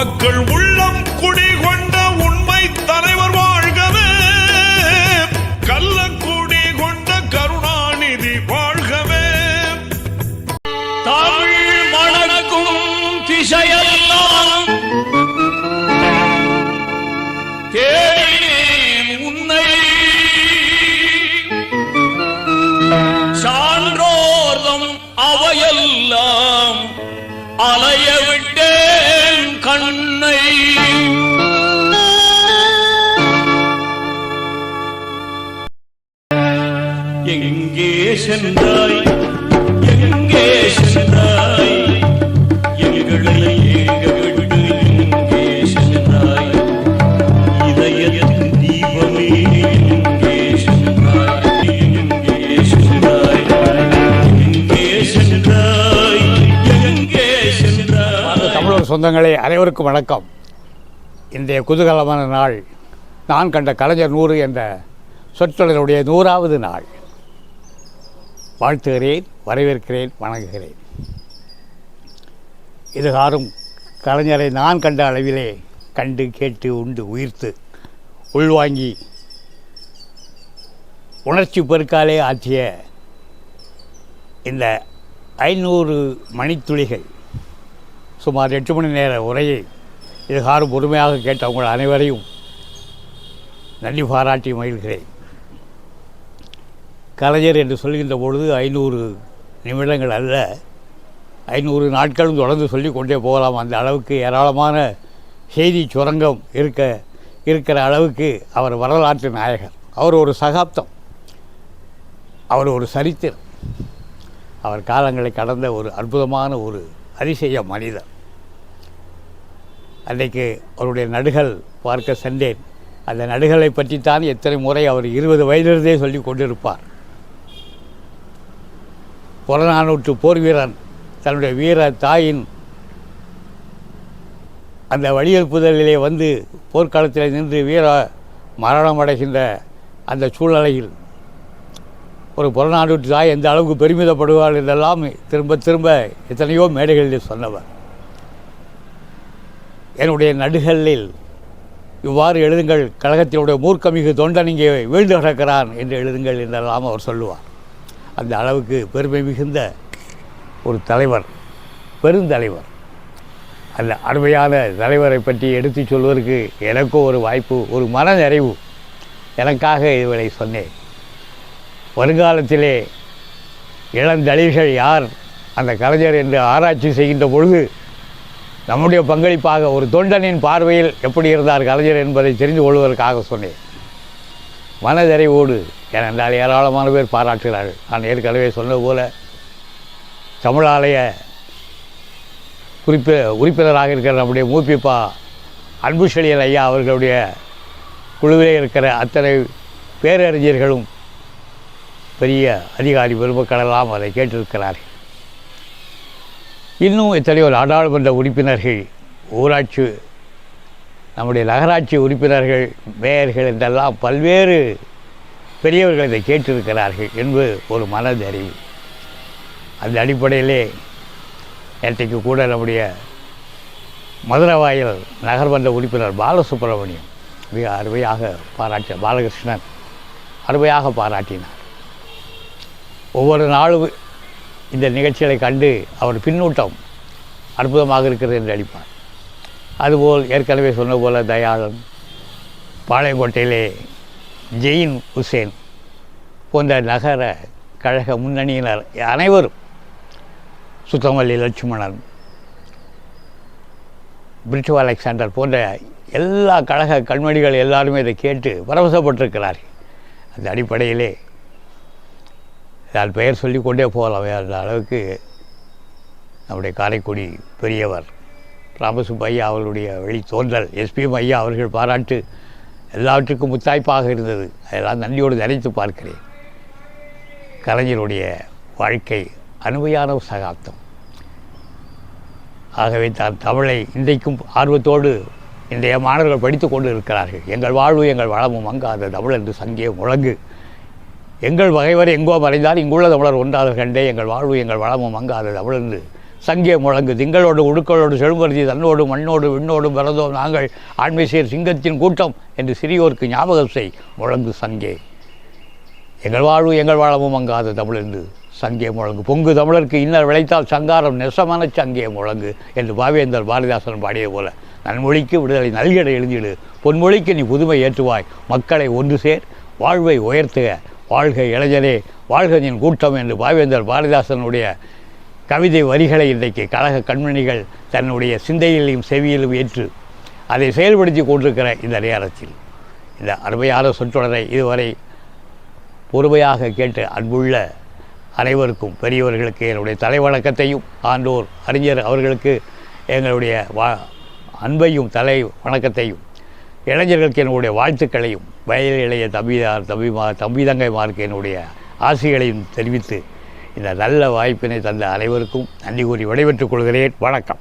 மக்கள் உள்ளம் குடி கொண்ட உண்மை தலைவர் வாழ்கவே. கள்ளக்குடி கொண்ட கருணாநிதி வாழ்கவே. தமிழ் மணக்கும் திசையெல்லாம் கண்ணை. எங்கே சென்றாய்? தமிழர் சொந்தங்களே அனைவருக்கும் வணக்கம். இன்றைய குதூகலமான நாள் நான் கண்ட கலைஞர் நூறு என்ற சொற்றொடருடைய நூறாவது நாள். வாழ்த்துகிறேன் வரவேற்கிறேன் வணங்குகிறேன். இதுகாரும் கலைஞரை நான் கண்ட அளவிலே கண்டு கேட்டு உண்டு உயிர்த்து உள்வாங்கி உணர்ச்சி பெருக்காலே ஆற்றிய இந்த ஐநூறு மணித்துளிகள் சுமார் எட்டு மணி நேர உரையை இதுகாறு பொறுமையாக கேட்ட உங்கள் அனைவரையும் நன்றி பாராட்டி மகிழ்கிறேன். கலைஞர் என்று சொல்கின்ற பொழுது ஐநூறு நிமிடங்கள் அல்ல ஐநூறு நாட்களும் தொடர்ந்து சொல்லி கொண்டே போகலாம். அந்த அளவுக்கு ஏராளமான செய்தி சுரங்கம் இருக்க இருக்கிற அளவுக்கு அவர் வரலாற்று நாயகர். அவர் ஒரு சகாப்தம். அவர் ஒரு சரித்திரம். அவர் காலங்களை கடந்த ஒரு அற்புதமான ஒரு அதிசய மனிதர். அன்றைக்கு அவருடைய நடுகள் பார்க்க சென்றேன். அந்த நடுகளை பற்றித்தான் எத்தனை முறை அவர் இருபது வயதிலிருந்தே சொல்லி கொண்டிருப்பார். புறநானூற்று போர் வீரன் தன்னுடைய வீர தாயின் அந்த வழியெழுப்புதலிலே வந்து போர்க்களத்தில் நின்று வீர மரணம் அடைகின்ற அந்த சூழ்நிலையில் ஒரு புறநானூற்று தாய் எந்த அளவுக்கு பெருமிதப்படுவாள் என்றெல்லாம் திரும்ப திரும்ப எத்தனையோ மேடைகளில் சொன்னவர். என்னுடைய நடுகளில் இவ்வாறு எழுதுங்கள் கழகத்தினுடைய மூர்க்கமிகு தொண்டன் இங்கே வீழ்ந்து கிடக்கிறான் என்று எழுதுங்கள் என்றெல்லாம் அவர் சொல்லுவார். அந்த அளவுக்கு பெருமை மிகுந்த ஒரு தலைவர் பெருந்தலைவர். அந்த அருமையான தலைவரை பற்றி எடுத்துச் சொல்வதற்கு எனக்கும் ஒரு வாய்ப்பு ஒரு மன நிறைவு எனக்காக இவளை சொன்னேன். வருங்காலத்திலே இளந்தளிர்கள் யார் அந்த கலைஞர் என்று ஆராய்ச்சி செய்கின்ற பொழுது நம்முடைய பங்களிப்பாக ஒரு தொண்டனின் பார்வையில் எப்படி இருந்தார் கலைஞர் என்பதை தெரிந்து கொள்வதற்காக சொன்னேன். மனதறிவோடு ஏனென்றால் ஏராளமான பேர் பாராட்டுகிறார்கள். நான் ஏற்கனவே சொன்னது போல தமிழாலய குறிப்ப உறுப்பினராக இருக்கிற நம்முடைய மூப்பிப்பா அன்புசெழியல் ஐயா அவர்களுடைய குழுவிலே இருக்கிற அத்தனை பேரறிஞர்களும் பெரிய அதிகாரி பெருமக்களெல்லாம் அதை கேட்டிருக்கிறார்கள். இன்னும் எத்தனையோ நாடாளுமன்ற உறுப்பினர்கள் ஊராட்சி நம்முடைய நகராட்சி உறுப்பினர்கள் மேயர்கள் என்றெல்லாம் பல்வேறு பெரியவர்கள் இதை கேட்டிருக்கிறார்கள் என்பது ஒரு மனதறிவு. அந்த அடிப்படையிலே நேற்றைக்கு கூட நம்முடைய மதுரவாயில் நகர்மன்ற உறுப்பினர் பாலசுப்ரமணியம் மிக அருமையாக பாராட்டிய பாலகிருஷ்ணன் அருமையாக பாராட்டினார். ஒவ்வொரு நாளும் இந்த நிகழ்ச்சிகளை கண்டு அவர் பின்னூட்டம் அற்புதமாக இருக்கிறது என்று அளிப்பார். அதுபோல் ஏற்கனவே சொன்ன போல தயாளன் பாளையங்கோட்டையிலே ஜெயின் ஹுசேன் போன்ற நகர கழக முன்னணியினர் அனைவரும் சுத்தமல்லி லட்சுமணன் பிரிட்டோ அலெக்சாண்டர் போன்ற எல்லா கழக கண்மணிகள் எல்லாருமே இதை கேட்டு பரவசப்பட்டிருக்கிறார்கள். அந்த அடிப்படையிலே நான் பெயர் சொல்லிக் கொண்டே போகலாம் அந்த அளவுக்கு நம்முடைய காரைக்குடி பெரியவர் ராமசுப்பு ஐயா அவர்களுடைய வெளி தோன்றல் எஸ்பிஎம் ஐயா அவர்கள் பாராட்டு எல்லாவற்றுக்கும் முத்தாய்ப்பாக இருந்தது. அதெல்லாம் நன்றியோடு நினைத்து பார்க்கிறேன். கலைஞருடைய வாழ்க்கை அனுமையான சகாப்தம். ஆகவே தான் தமிழை இன்றைக்கும் ஆர்வத்தோடு இன்றைய மாணவர்கள் படித்து கொண்டு இருக்கிறார்கள். எங்கள் வாழ்வு எங்கள் வளமும் மங்காத தமிழ் என்று சங்கே முழங்கு. எங்கள் பகைவர் எங்கோ மறைந்தால் இங்குள்ள தமிழர் ஒன்றாத கண்டே எங்கள் வாழ்வு எங்கள் வளமும் மங்காத தமிழ் சங்கே முழங்கு திங்களோடு உடுக்களோடு செழுமருதி தன்னோடு மண்ணோடு விண்ணோடும் பிறந்தோம் நாங்கள். ஆண்மை சீர் சிங்கத்தின் கூட்டம் என்று சிறியோருக்கு ஞாபகம் செய் முழங்கு சங்கே. எங்கள் வாழ்வு எங்கள் வாழமும் மங்காத தமிழ் சங்கே முழங்கு பொங்கு தமிழருக்கு இன்னர் விளைத்தால் சங்காரம் நெசமான சங்கே முழங்கு என்று பாவேந்தர் பாரதிதாசன் பாடிய போல. நன்மொழிக்கு விடுதலை நல்கிட எழுதிடு பொன்மொழிக்கு நீ புதுமை ஏற்றுவாய் மக்களை ஒன்று சேர் வாழ்வை உயர்த்துக. வாழ்க இளைஞரே வாழ்க கூட்டம் என்று பாவேந்தர் பாரதிதாசனுடைய கவிதை வரிகளை இன்றைக்கு கழக கண்மணிகள் தன்னுடைய சிந்தையிலும் செவியிலும் ஏற்று அதை செயல்படுத்தி கொண்டிருக்கிற இந்த நேரத்தில் இந்த அருமையான சொற்றொடரை இதுவரை பொறுமையாக கேட்டு அன்புள்ள அனைவருக்கும் பெரியவர்களுக்கு என்னுடைய தலைவணக்கத்தையும் ஆண்டோர் அறிஞர் அவர்களுக்கு எங்களுடைய வா அன்பையும் தலை வணக்கத்தையும் இளைஞர்களுக்கு என்னுடைய வாழ்த்துக்களையும் வயதில் இளைய தம்பிதார் தம்பி தம்பிதங்கை தம்பி என்னுடைய ஆசைகளையும் தெரிவித்து இந்த நல்ல வாய்ப்பினை தந்த அனைவருக்கும் நன்றி கூறி விடைபெற்றுக் கொள்கிறேன். வணக்கம்.